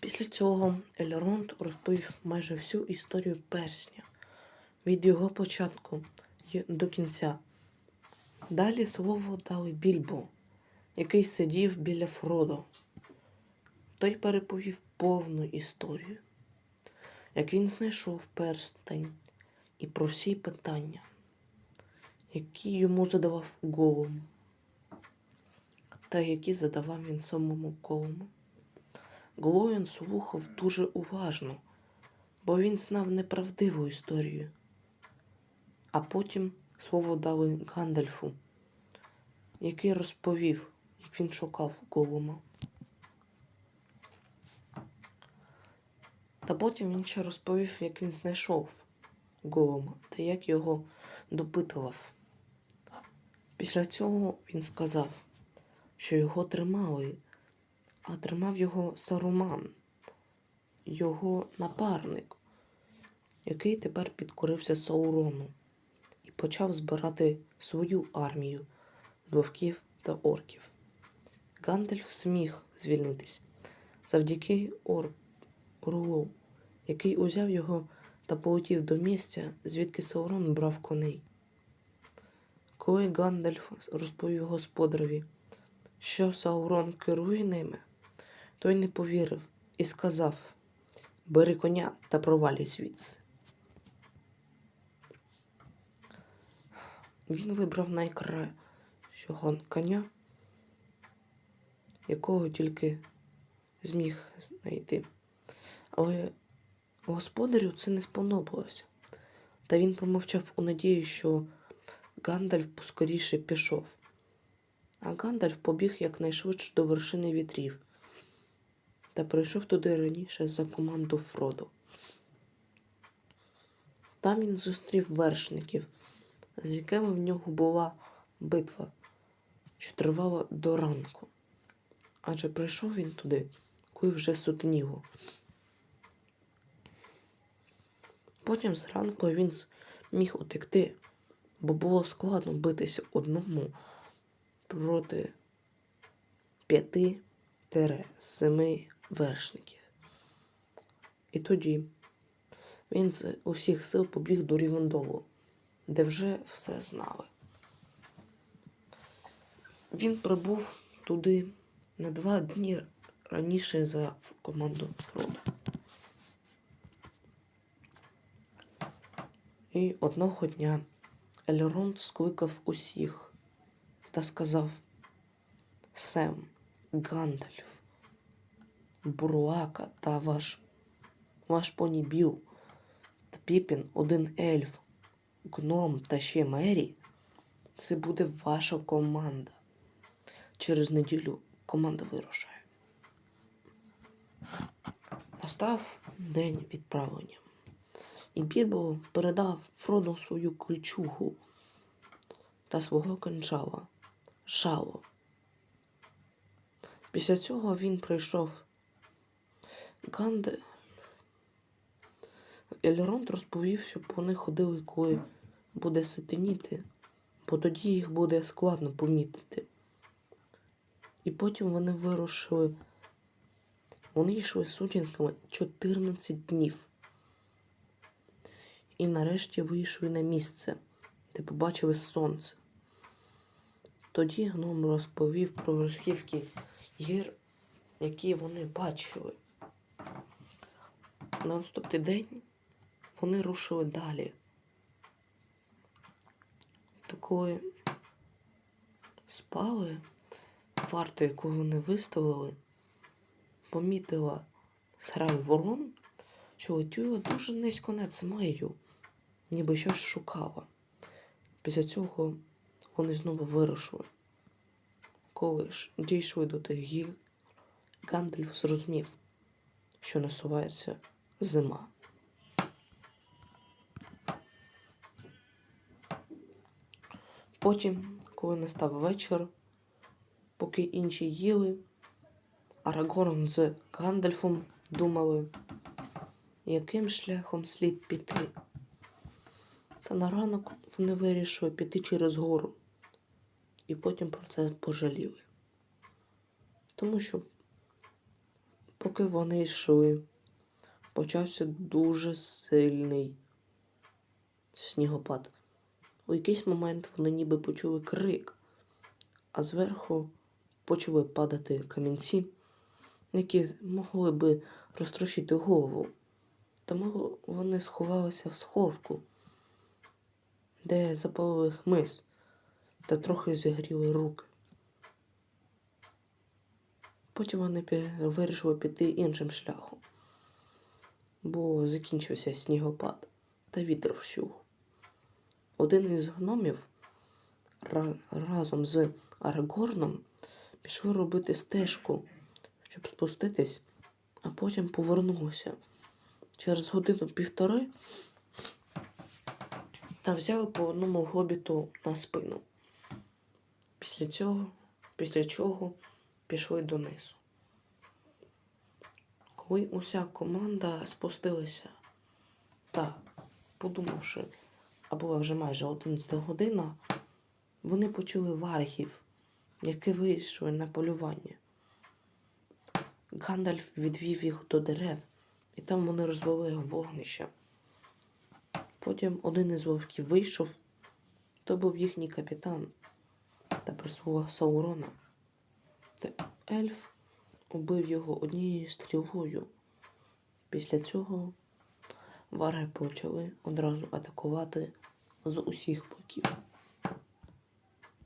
Після цього Ельронд розповів майже всю історію персня від його початку до кінця. Далі слово дали Більбо, який сидів біля Фродо. Той переповів повну історію, як він знайшов перстень і про всі питання, які йому задавав Голум, та які задавав він самому Голуму. Глоєн слухав дуже уважно, бо він знав неправдиву історію. А потім слово дали Гандальфу, який розповів, як він шукав Голума. Та потім він ще розповів, як він знайшов Голума та як його допитував. Після цього він сказав, що його тримали а тримав його Саруман, його напарник, який тепер підкорився Саурону і почав збирати свою армію вовків та орків. Гандальф зміг звільнитись завдяки Ор... Орлу, який узяв його та полетів до місця, звідки Саурон брав коней. Коли Гандальф розповів господареві, що Саурон керує ними, той не повірив і сказав Бери коня та провалюй звідси. Він вибрав найкращого коня, якого тільки зміг знайти. Але господарю це не сподобалося. Та він промовчав у надії, що Гандальф поскоріше пішов. А Гандальф побіг якнайшвидше до вершини вітрів та прийшов туди раніше за команду Фродо. Там він зустрів вершників, з якими в нього була битва, що тривала до ранку. Адже прийшов він туди, коли вже сутеніло. Потім зранку він зміг утекти, бо було складно битися одному проти п'яти семи вершників. І тоді він з усіх сил побіг до Рівендолу, де вже все знали. Він прибув туди на два дні раніше за команду Фрода. І одного дня Ельронд скликав усіх та сказав Сем, Гандальф, Буруака та ваш ваш поні Біл та Піпін, один ельф, гном та ще Мері. Це буде ваша команда. Через неділю команда вирушає. Настав день відправлення. І Більбо передав Фроду свою кольчугу та свого кончала жало. Після цього він прийшов Гандальф. Ельронд розповів, щоб вони ходили, коли буде ситеніти, бо тоді їх буде складно помітити. І потім вони вирушили. Вони йшли сутінками 14 днів. І нарешті вийшли на місце, де побачили сонце. Тоді гном розповів про верхівки гір, які вони бачили. На наступний день вони рушили далі. Та коли спали, варту, яку вони виставили, помітила зграю ворон, що летіла дуже низько над землею, ніби щось шукала. Після цього вони знову вирушили. Коли ж дійшли до тих гір, Гандальф зрозумів, що насувається зима. Потім, коли настав вечір, поки інші їли, Арагорн з Гандальфом думали, яким шляхом слід піти. Та на ранок вони вирішили піти через гору і потім про це пожаліли. Тому що Поки вони йшли, почався дуже сильний снігопад. У якийсь момент вони ніби почули крик, а зверху почали падати камінці, які могли би розтрощити голову. Тому вони сховалися в сховку, де запалили хмиз та трохи зігріли руки. Потім вони вирішили піти іншим шляхом, бо закінчився снігопад та вітер вщух. Один із гномів ра- разом з Арагорном пішли робити стежку, щоб спуститись, а потім повернулися через годину-півтори та взяли по одному гобіту на спину. Після цього, після чого пішли донизу. Коли уся команда спустилася та, подумавши, а була вже майже 11 година, вони почули варгів, які вийшли на полювання. Гандальф відвів їх до дерев, і там вони розвели вогнище. Потім один із вовків вийшов, то був їхній капітан та прислуга Саурона. Та ельф убив його однією стрілою. Після цього вари почали одразу атакувати з усіх боків.